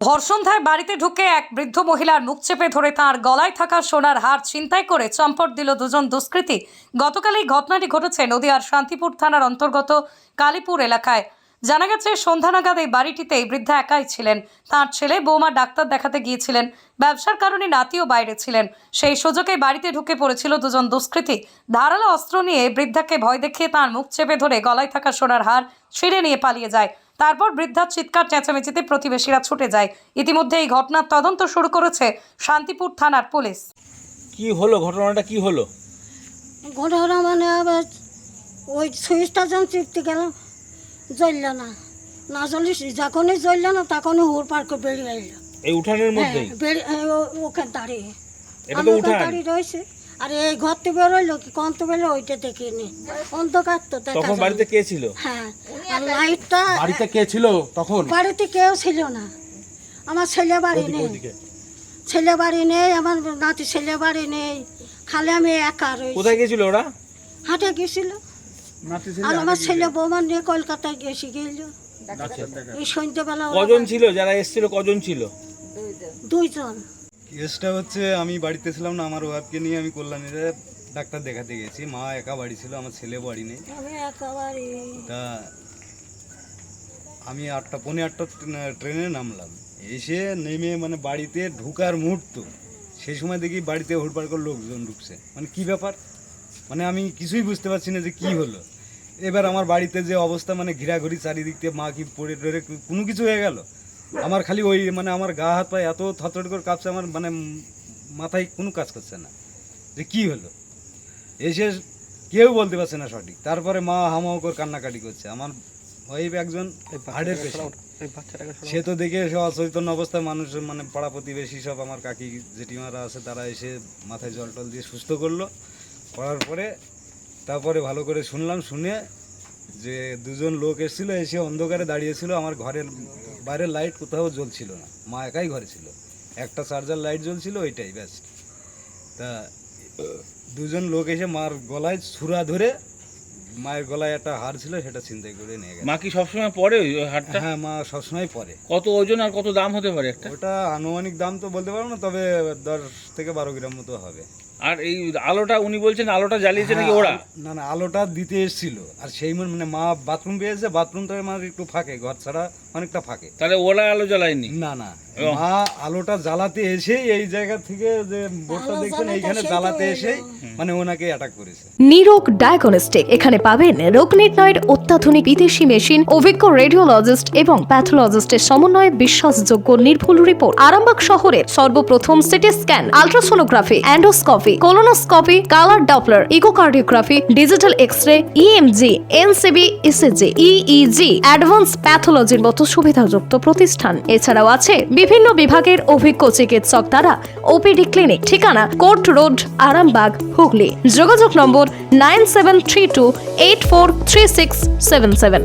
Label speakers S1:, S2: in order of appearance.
S1: ভর সন্ধ্যায় বাড়িতে ঢুকে এক বৃদ্ধ মহিলার মুখ চেপে ধরে তার গলায় থাকা সোনার হার ছিনতাই করে চম্পট দিল দুজন দুষ্কৃতী। গতকাল এই ঘটনাটি ঘটেছে নদীয়ার শান্তিপুর থানার অন্তর্গত কালীপুর এলাকায়। জানা গেছে, সন্ধ্যা নাগাদ এই বাড়িটিতে বৃদ্ধা একাই ছিলেন। তার ছেলে বৌমা ডাক্তার দেখাতে গিয়েছিলেন। ব্যবসার কারণে নাতিও বাইরে ছিলেন। সেই সুযোগে বাড়িতে ঢুকে পড়েছিল দুজন দুষ্কৃতী। ধারালো অস্ত্র নিয়ে বৃদ্ধাকে ভয় দেখিয়ে তার মুখ চেপে ধরে গলায় থাকা সোনার হার ছিঁড়ে নিয়ে পালিয়ে যায়। তারপর বৃদ্ধার চিৎকার চেঁচামেচিতে প্রতিবেশীরা ছুটে যায়। ইতিমধ্যে এই ঘটনার তদন্ত শুরু করেছে শান্তিপুর থানার পুলিশ।
S2: কি হলো? ঘটনাটা কি হলো?
S3: ঘটনা মানে আবার ওই সুইচটা যখন চিপতে গেলাম জ্বলল না। না জ্বলি যখনই জ্বলল না তখনই হুর পার করে বেরিয়ে এলো
S2: এই উঠানের
S3: হ্যাঁ
S2: মধ্যেই
S3: বেরিয়ে ওখানে দাঁড়িয়ে।
S2: এটা
S3: আমি
S2: তো উঠান।
S3: দাঁড়িয়ে রয়েছে। আর এই ঘর থেকে বেরোইলো কি? বেরোলো ওইটা দেখিনি। অন্ধকার তো দেখা
S2: তখন বাড়িতে কে ছিল?
S3: হ্যাঁ আর লাইটটা
S4: বাড়িতে কে ছিল তখন?
S3: বাড়িতে কেউ ছিল না। আমার ছেলে বাড়ি নেই। ছেলে বাড়ি নেই আমার নাতি ছেলে বাড়ি নেই। খালি আমি একা রয়েছি।
S2: কোথায় গেছিল ওরা?
S3: হাটে গেছিল আর আমার ছেলে বৌমা নিয়ে কলকাতায় গেছি গেল এই সন্ধ্যেবেলা
S2: কজন ছিল? যারা এসেছিল কজন ছিল?
S3: দুইজন।
S5: কেসটা হচ্ছে আমি বাড়িতে ছিলাম না আমার ওয়াইফকে নিয়ে আমি কল্যাণীতে ডাক্তার দেখাতে গেছি। মা একা বাড়ি ছিল আমার ছেলে বাড়ি নেই। তা আমি আটটা পৌনে আটটা ট্রেনে- নামলাম। এসে নেমে মানে বাড়িতে ঢুকার মুহূর্ত সেই সময় দেখি বাড়িতে হুড়পাড় করে লোকজন ঢুকছে। মানে কি ব্যাপার? মানে আমি কিছুই বুঝতে পারছি না যে কি হলো। এবার আমার বাড়িতে যে অবস্থা মানে ঘিরাঘুরি চারিদিক দিয়ে মা কি পড়ে টড়ে কোনো কিছু হয়ে গেল? আমার খালি ওই মানে আমার গা হাত পায়ে এত থতড় করে কাঁপছে আমার মানে মাথায় কোনো কাজ করছে না। যে কি হলো? এসে কেউ বলতে পারছে না সঠিক। তারপরে মা হামাও করে কান্নাকাটি করছে। আমার ওয়াইফ একজন হার্টের পেশেন্ট। সে তো দেখে সে অচৈতন্য অবস্থায় মানুষ মানে পাড়া প্রতিবেশী সব আমার কাকি জেঠিমারা আছে তারা এসে মাথায় জল টল দিয়ে সুস্থ করল। করার পরে তারপরে ভালো করে শুনলাম শুনে যে দুজন লোক এসেছিল এসে অন্ধকারে দাঁড়িয়েছিল আমার ঘরের বাইরের লাইট কোথাও জ্বলছিল না। মা একাই ঘরে ছিল। একটা চার্জার লাইট জ্বলছিল ওইটাই ব্যাস। তা দুজন লোক এসে মার গলায় ছুরা ধরে মায়ের গলায় একটা হার ছিল সেটা ছিনতাই করে নিয়ে গেছে।
S2: মা কি সবসময় পরে ওই হাটটা
S5: হ্যাঁ মা সবসময় পরে।
S2: কত ওজন আর কত দাম হতে পারে একটা?
S5: ওটা আনুমানিক দাম তো বলতে পারব না তবে দশ থেকে বারো গ্রাম মতো হবে।
S2: আর এই আলোটা উনি বলছেন আলোটা জ্বালিয়েছে নাকি
S5: হ্যাঁ,
S2: ওরা?
S5: না না আলোটা দিতে এসেছিল। আর সেই মানে মা বাথরুম পেয়েছে বাথরুমটা মানে একটু ফাঁকে ঘর ছাড়া অনেকটা ফাঁকে।
S2: তাহলে ওরা আলো জ্বালায়নি?
S5: না না। মা আলোটা জ্বালাতে এসেই এই জায়গা থেকে যে বোর্ডটা দেখছেন এইখানে জ্বালাতে এসে মানে ওনাকে অ্যাটাক করেছে।
S6: নিরোগ ডায়াগনস্টিক এখানে পাবেন রোগ নির্ণয়ের অত্যাধুনিক বিদেশি মেশিন অভিজ্ঞ রেডিওলজিস্ট এবং প্যাথোলজিস্টের সমন্বয়ে বিশ্বাসযোগ্য নির্ভুল রিপোর্ট আরামবাগ শহরের সর্বপ্রথম CT scan ultrasonography endoscopy colonoscopy colour Doppler echocardiography digital X ray EMG NCV ECG EEG advance প্যাথোলজির মতো সুবিধাযুক্ত প্রতিষ্ঠান। এছাড়াও আছে বিভিন্ন বিভাগের অভিজ্ঞ চিকিৎসক দ্বারা ওপিডি ক্লিনিক ঠিকানা কোর্ট রোড আরামবাগ, হুগলি। যোগাযোগ number nine seven three two eight four three six seven seven.